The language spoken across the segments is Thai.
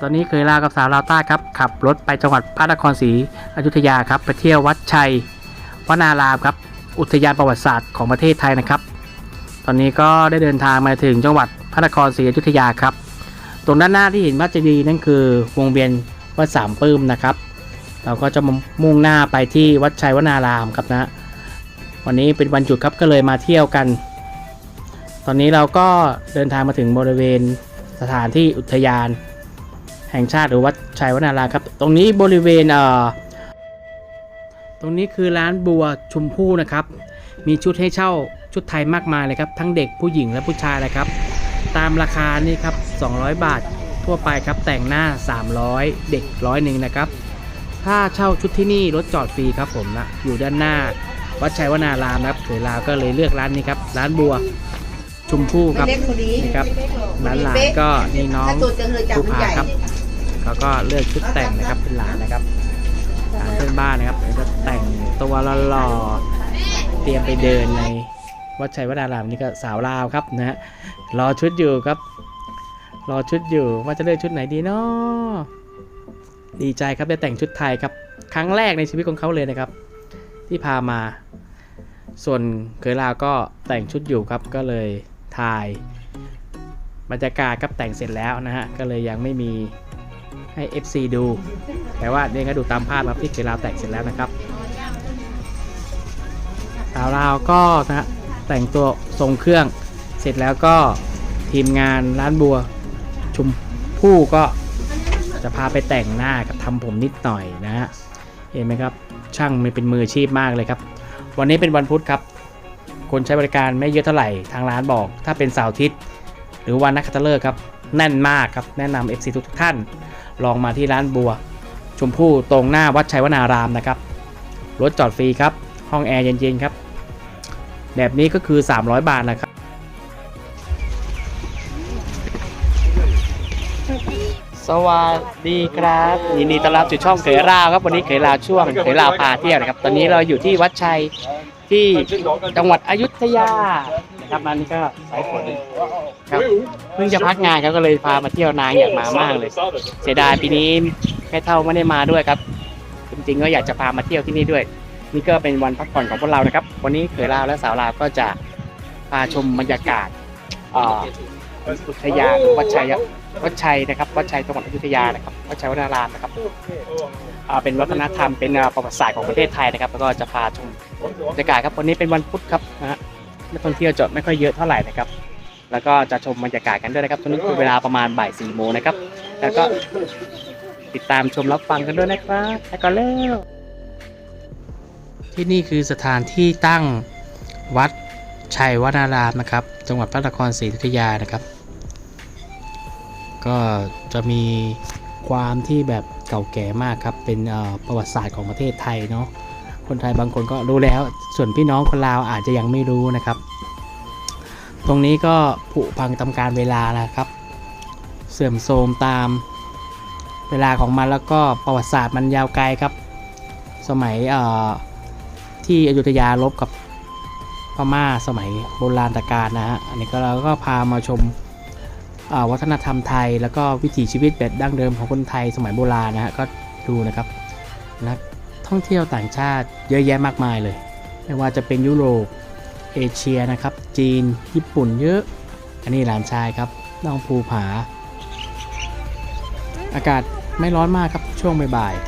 ตอนนี้เคยลากับสาวลาวใต้ครับ ขับรถไปจังหวัดพระนครศรีอยุธยาครับ ไปเที่ยววัดชัยวนารามครับ อุทยานประวัติศาสตร์ของประเทศไทยนะครับ ตอนนี้ก็ได้เดินทางมาถึงจังหวัดพระนครศรีอยุธยาครับ ตรงด้านหน้าที่เห็นวัดเจดีย์นั่นคือวงเวียนวัดสามปื้มนะครับ เราก็จะมุ่งหน้าไปที่วัดชัยวนารามครับนะ วันนี้เป็นวันหยุดครับก็เลยมาเที่ยวกัน ตอนนี้เราก็เดินทางมาถึงบริเวณสถานที่อุทยาน แห่งชาติหรือวัดชัยวนารามครับ ตรงนี้บริเวณเอ่อตรงนี้คือร้านบัวชมพู่นะครับ มีชุดให้เช่าชุดไทยมากมายเลยครับ ทั้งเด็กผู้หญิงและผู้ชายเลยครับ ตามราคานี่ครับ 200 บาททั่วไปครับ แต่งหน้า 300 เด็กร้อยหนึ่งนะครับ ถ้าเช่าชุดที่นี่รถจอดฟรีครับผมนะ อยู่ด้านหน้า วัดชัยวนารามนะครับเขยลาวก็เลยเลือกร้านนี้ครับ ร้านบัวชมพู่ครับเล็กคนนี้นี่ครับร้านหลานก็นี่น้องถ้าตัวเจอเลยจับภูมันผาใหญ่ครับ เขาก็เลือกชุดแต่งนะครับเป็นหลานนะครับหลานเพื่อนบ้านนะครับแล้วก็แต่งตัวหล่อๆเตรียมไปเดินในวัดชัยวนารามนี่ก็สาวลาวครับนะฮะรอชุดอยู่ครับ รอชุดอยู่ว่าจะเลือกชุดไหนดีเนาะดีใจครับได้แต่งชุดไทยครับ ครั้งแรกในชีวิตของเขาเลยนะครับ ที่พามา ส่วนเคยลาวก็แต่งชุดอยู่ครับก็เลยถ่ายบรรยากาศครับแต่งเสร็จแล้วนะฮะก็เลยยังไม่มี ให้ FC ดู แต่ว่าเนี่ยก็ดูตามภาพครับที่เคลาวแต่งเสร็จแล้วนะครับสาวลาวก็นะฮะแต่งตัวทรงเครื่องเสร็จแล้วก็ทีมงานร้านบัวชุมพู่ก็จะพาไปแต่งหน้ากับทำผมนิดหน่อยนะฮะเห็นไหมครับ ช่างมันเป็นมืออาชีพมากเลยครับ วันนี้เป็นวันพุธครับ คนใช้บริการไม่เยอะเท่าไหร่ทางร้านบอก ถ้าเป็นเสาร์อาทิตย์ หรือวันนักขัตฤกษ์ครับแน่นมากครับแนะนำ FC ทุกท่าน ลองมาที่ร้านบัว ชมพู่ตรงหน้าวัดชัยวนารามนะครับ รถจอดฟรีครับ ห้องแอร์เย็นๆครับ แบบนี้ก็คือ 300 บาทนะครับ สวัสดีครับยินดีต้อนรับสู่ช่องเขยราวครับ วันนี้เขยราวช่วงเขยราวพาเที่ยวนะครับ ตอนนี้เราอยู่ที่วัดชัย ที่จังหวัดอยุธยานะครับอันนี้ก็สายฝนครับเพิ่งจะพักงานครับก็เลยพามาเที่ยวนานอยากมามากเลย เสียดายปีนี้แค่เท่าไม่ได้มาด้วยครับ จริงๆก็อยากจะพามาเที่ยวที่นี่ด้วย นี่ก็เป็นวันพักผ่อนของพวกเรานะครับ วันนี้เขยลาวและสาวลาวก็จะพาชมบรรยากาศอ่ออุทยานวัดชัย วัดชัยนะครับวัดชัยจังหวัดอยุธยานะครับวัดชัยวนารามนะครับอ่าเป็นวัฒนธรรมเป็นอ่าประวัติศาสตร์ของประเทศไทยนะครับ แล้วก็จะพาชมบรรยากาศครับวันนี้เป็นวันพุธครับนะฮะนักท่องเที่ยวจะไม่ค่อยเยอะเท่าไหร่นะครับ แล้วก็จะชมบรรยากาศกันด้วยนะครับตอนนี้คือเวลาประมาณบ่ายสี่โมงนะครับ แล้วก็ติดตามชมรับฟังกันด้วยนะครับไปก่อนแล้วที่นี่คือสถานที่ตั้งวัดชัยวนารามนะครับ จังหวัดพระนครศรีอยุธยานะครับ ก็จะมีความที่แบบเก่าแก่มากครับ เป็นประวัติศาสตร์ของประเทศไทยเนาะ คนไทยบางคนก็รู้แล้ว ส่วนพี่น้องคนลาวอาจจะยังไม่รู้นะครับ ตรงนี้ก็ผุพังตามการเวลานะครับ เสื่อมโทรมตามเวลาของมันแล้วก็ประวัติศาสตร์มันยาวไกลครับ สมัยที่อยุธยารบกับพม่าสมัยโบราณตะกาลนะฮะ อันนี้ก็เราก็พามาชม วัฒนธรรมไทย แล้วก็วิถีชีวิตแบบดั้งเดิมของคนไทยสมัยโบราณนะฮะก็ดูนะครับนักท่องเที่ยวต่างชาติเยอะแยะมากมายเลย ไม่ว่าจะเป็นยุโรปเอเชียนะครับ จีน ญี่ปุ่นเยอะ อันนี้หลานชายครับน้องภูผา อากาศไม่ร้อนมากครับช่วงบ่ายๆ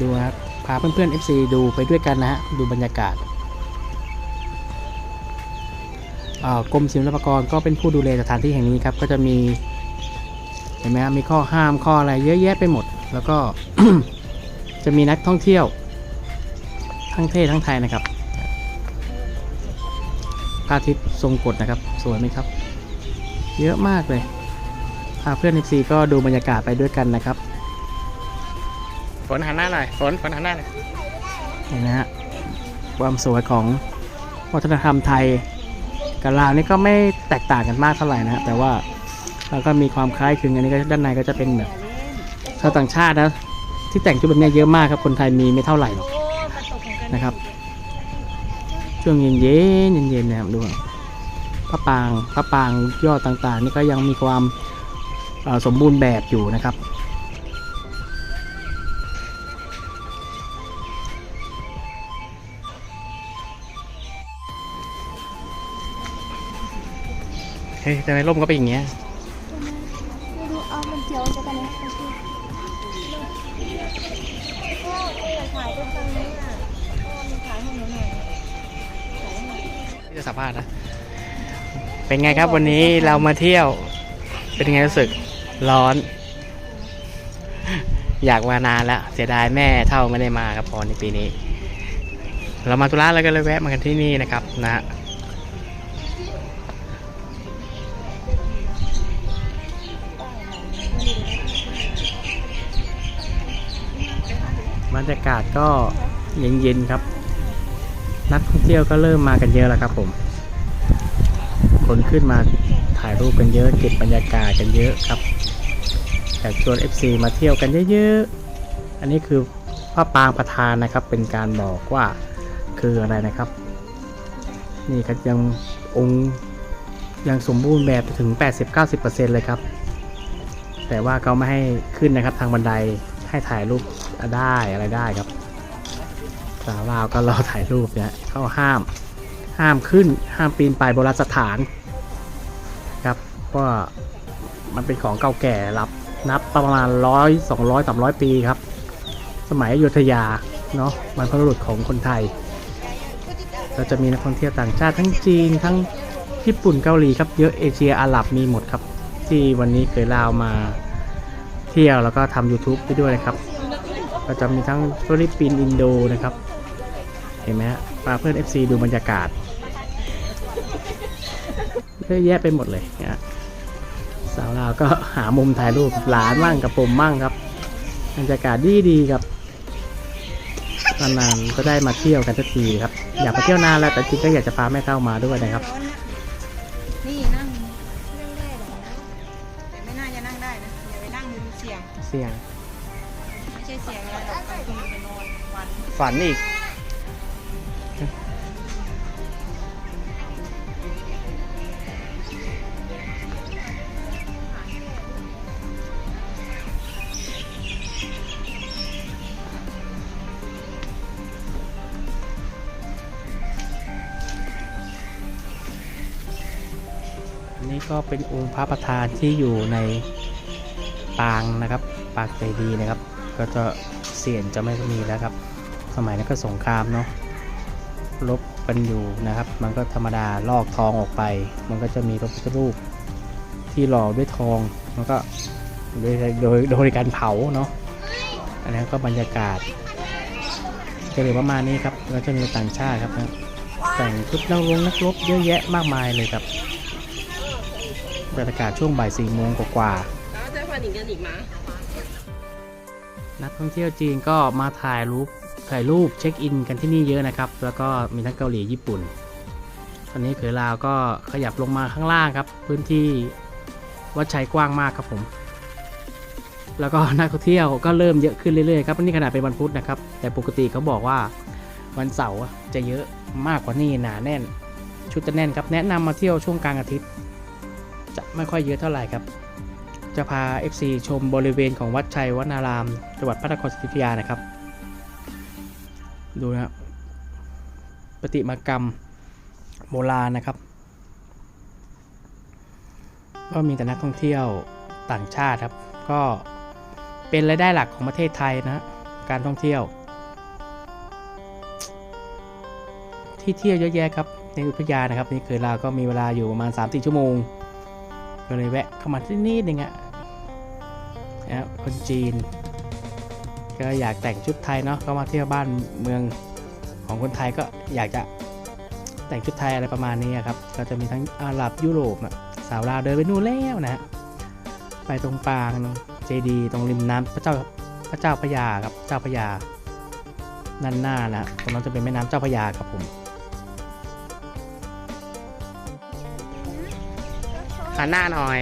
ดูนะครับพาเพื่อนๆ FC ดูไปด้วยกันนะฮะดูบรรยากาศ กรมศิลปากรก็เป็นผู้ดูแลสถานที่แห่งนี้ครับ ก็จะมีเห็นไหมครับมีข้อห้ามข้ออะไรเยอะแยะไปหมด แล้วก็จะมีนักท่องเที่ยว ทั้งเทศทั้งไทยนะครับพระอาทิตย์ทรงกฎนะครับ สวยไหมครับ เยอะมากเลยพาเพื่อนซีก็ดูบรรยากาศไปด้วยกันนะครับ ฝนหันหน้าหน่อย ฝนฝนหันหน้าหน่อยเห็นนะฮะความสวยของวัฒนธรรมไทย กับลาวนี่ก็ไม่แตกต่างกันมากเท่าไหร่นะฮะแต่ว่าเราก็มีความคล้ายคลึงอันนี้ก็ด้านในก็จะเป็นแบบชาวต่างชาตินะที่แต่งชุดแบบนี้เยอะมากครับคนไทยมีไม่เท่าไหร่หรอกนะครับช่วงเย็นเย็นๆเย็นๆนะครับดูพระปางพระปางยอดต่างๆ นี่ก็ยังมีความสมบูรณ์แบบอยู่นะครับ เฮ้ยทำไมร่มก็เป็นอย่างเงี้ยไม่รู้เอามันเจียวจะกันนะโอเคพ่อเออขายตรงตรงนี้อะพ่อมีขายให้หนูหน่อยขายให้หน่อยที่จะสัมภาษณ์นะ เป็นไงครับวันนี้เรามาเที่ยว เป็นไงรู้สึกร้อน อยากมานานแล้วเสียดายแม่เท่าไม่ได้มาครับพอในปีนี้ เรามาตุลาแล้วก็เลยแวะมากันที่นี่นะครับนะ รรยากาศก็เย็นๆครับ นักท่องเที่ยวก็เริ่มมากันเยอะแล้วครับผม คนขึ้นมาถ่ายรูปกันเยอะเก็บบรรยากาศกันเยอะครับอยากชวน FC มาเที่ยวกันเยอะๆ อันนี้คือพระปางประธานนะครับ เป็นการบอกว่าคืออะไรนะครับ นี่ครับยังองค์ยังสมบูรณ์แบบถึง 80-90%เลยครับ แต่ว่าเขาไม่ให้ขึ้นนะครับทางบันไดให้ถ่ายรูป ได้อะไรได้ครับสาวลาวก็รอถ่ายรูปเนี่ยเข้าห้าม ห้ามขึ้นห้ามปีนป่ายโบราณสถานครับเพราะมันเป็นของเก่าแก่รับนับประมาณร้อยสองร้อยสามร้อยปีครับ สมัยอยุธยาเนาะบรรพบุรุษของคนไทยก็จะมีนักท่องเที่ยวต่างชาติทั้งจีนทั้งญี่ปุ่นเกาหลีครับเยอะเอเชียอาหรับมีหมดครับ ที่วันนี้เคยลาวมาเที่ยวแล้วก็ทำ YouTube ไปด้วยนะครับ ก็จะมีทั้งฟิลิปปินส์อินโดนะครับ เห็นไหมฮะพาเพื่อน FC ดูบรรยากาศเยอะแยะไปหมดเลยนะสาวลาก็หามุมถ่ายรูปหลานมั่งกับผมมั่งครับบรรยากาศดีดีๆครับนานๆก็ได้มาเที่ยวกันสักทีครับ อยากไปเที่ยวนานแล้วแต่จริงก็อยากจะพาแม่เต้ามาด้วยนะครับ ฝันอีก นี่ก็เป็นองค์พระประธานที่อยู่ในปางนะครับ ปางใจดีนะครับ ก็จะเสียนจะไม่มีแล้วครับ สมัยนั้นก็สงครามเนาะลบกันอยู่นะครับ มันก็ธรรมดาลอกทองออกไป มันก็จะมีพระพุทธรูปที่หล่อด้วยทองมันก็โดยโดยโดยการเผาเนาะอันนี้ก็บรรยากาศจะเหลือประมาณนี้ครับแล้วจะมีต่างชาติครับนะแต่งชุดนักลงนักรบเยอะแยะมากมายเลยครับบรรยากาศช่วงบ่ายสี่โมงกว่าๆนักท่องเที่ยวจีนก็มาถ่ายรูป ถ่ายรูปเช็คอินกันที่นี่เยอะนะครับ แล้วก็มีทั้งเกาหลีญี่ปุ่น ตอนนี้เขยลาวก็ขยับลงมาข้างล่างครับ พื้นที่วัดชัยกว้างมากครับผม แล้วก็นักท่องเที่ยวก็เริ่มเยอะขึ้นเรื่อยๆครับนี่ขนาดเป็นวันพุธนะครับ แต่ปกติเขาบอกว่าวันเสาร์จะเยอะมากกว่านี้หนาแน่น ชุดจะแน่นครับ แนะนำมาเที่ยวช่วงกลางอาทิตย์ จะไม่ค่อยเยอะเท่าไหร่ครับ จะพา FC ชมบริเวณของวัดชัยวนารามจังหวัดพระนครศรีอยุธยานะครับ ดูนะครับปฏิมากรรมโบราณนะครับ ก็มีแต่นักท่องเที่ยวต่างชาติครับ ก็เป็นรายได้หลักของประเทศไทยนะการท่องเที่ยว ที่เที่ยวเยอะแยะครับในอยุธยานนะครับ นี่เคยลาก็มีเวลาอยู่ประมาณ 3-4 ชั่วโมง ก็เลยแวะเข้ามาที่นี่นึงอะนะครับคนจีน ก็อยากแต่งชุดไทยเนาะก็มาเที่ยวบ้านเมืองของคนไทยก็อยากจะแต่งชุดไทยอะไรประมาณนี้ครับ ก็จะมีทั้งอาหรับยุโรปอะสาวลาวเดินไปนู่นแล้วนะฮะไปตรงปางเจดีตรงริมน้ำพระเจ้าพระเจ้าพระยาครับเจ้าพระยานั่นหน้านะตรงนั้นจะเป็นแม่น้ำเจ้าพระยาครับผมหันหน้าหน่อย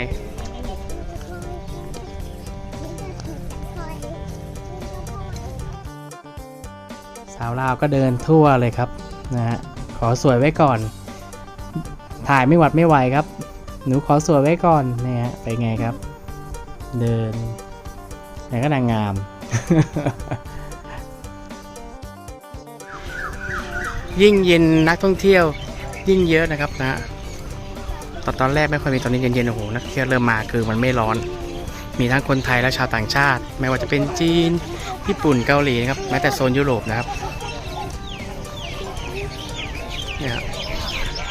าวลาวก็เดินทั่วเลยครับนะฮะขอสวยไว้ก่อน ถ่ายไม่หวัดไม่ไหวครับ หนูขอสวยไว้ก่อนเนี่ยฮะไปไงครับ เดินไหนก็นางงามยิ่งเย็นนักท่องเที่ยวยิ่งเยอะนะครับนะตอนตอนแรกไม่ค่อยมีตอนนี้เย็นๆโอ้โหนักท่องเที่ยวเริ่มมาคือมันไม่ร้อน มีทั้งคนไทยและชาวต่างชาติ ไม่ว่าจะเป็นจีน ญี่ปุ่นเกาหลีนะครับแม้แต่โซนยุโรปนะครับ เนี่ยครับ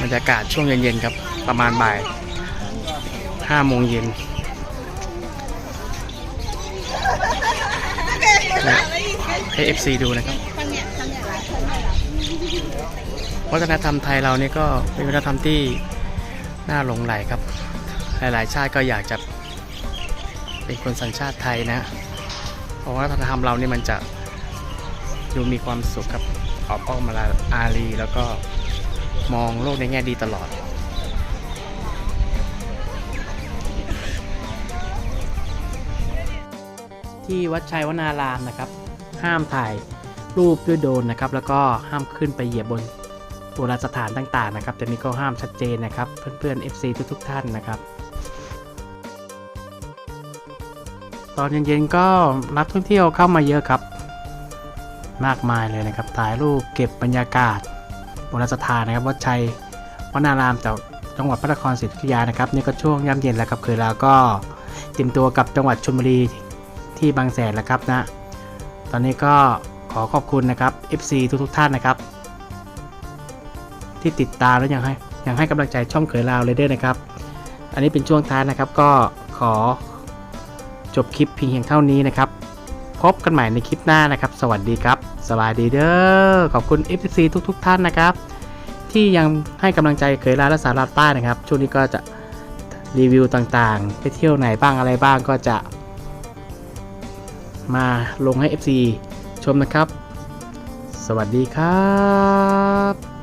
บรรยากาศช่วงเย็นๆครับ ประมาณบ่ายห้าโมงเย็นเนี่ยให้ FC ดูนะครับ วัฒนธรรมไทยเราเนี่ยก็เป็นวัฒนธรรมที่น่าหลงไหลครับ หลายๆ ชาติก็อยากจะเป็นคนสัญชาติไทยนะ เพราะว่าวัฒนธรรมเราเนี่ยมันจะดูมีความสุขครับออกป้องมาลาอารีแล้วก็ มองโลกในแง่ดีตลอด ที่วัดชัยวนารามนะครับ ห้ามถ่ายรูปด้วยโดรนนะครับ แล้วก็ห้ามขึ้นไปเหยียบบนโบราณสถานต่างๆนะครับ แต่นี้ก็ห้ามชัดเจนนะครับ เพื่อนๆ FC ทุกๆท่านนะครับตอนเย็นๆก็นักท่องเที่ยวเข้ามาเยอะครับ มากมายเลยนะครับถ่ายรูปเก็บบรรยากาศ โบราณสถานนะครับวัดชัยวนารามจากจังหวัดพระนครศรีอยุธยานะครับนี่ก็ช่วงย่ำเย็นแล้วครับคือเราก็เตรียมตัวกับจังหวัดชลบุรีที่บางแสนแล้วครับนะตอนนี้ก็ขอขอบคุณนะครับ FC ทุกๆท่านนะครับ ที่ติดตามและยังให้ยังให้กำลังใจช่องเขยลาวเลยด้วยนะครับ อันนี้เป็นช่วงท้ายนะครับก็ขอจบคลิปเพียงเท่านี้นะครับ พบกันใหม่ในคลิปหน้านะครับ สวัสดีครับสวัสดีเด้อ ขอบคุณ FC ทุก ๆ ท่านนะครับ ที่ยังให้กำลังใจเขยลาและสาราใต้นะครับ ช่วงนี้ก็จะรีวิวต่างๆ ไปเที่ยวไหนบ้างอะไรบ้างก็จะ มาลงให้ FC ชมนะครับ สวัสดีครับ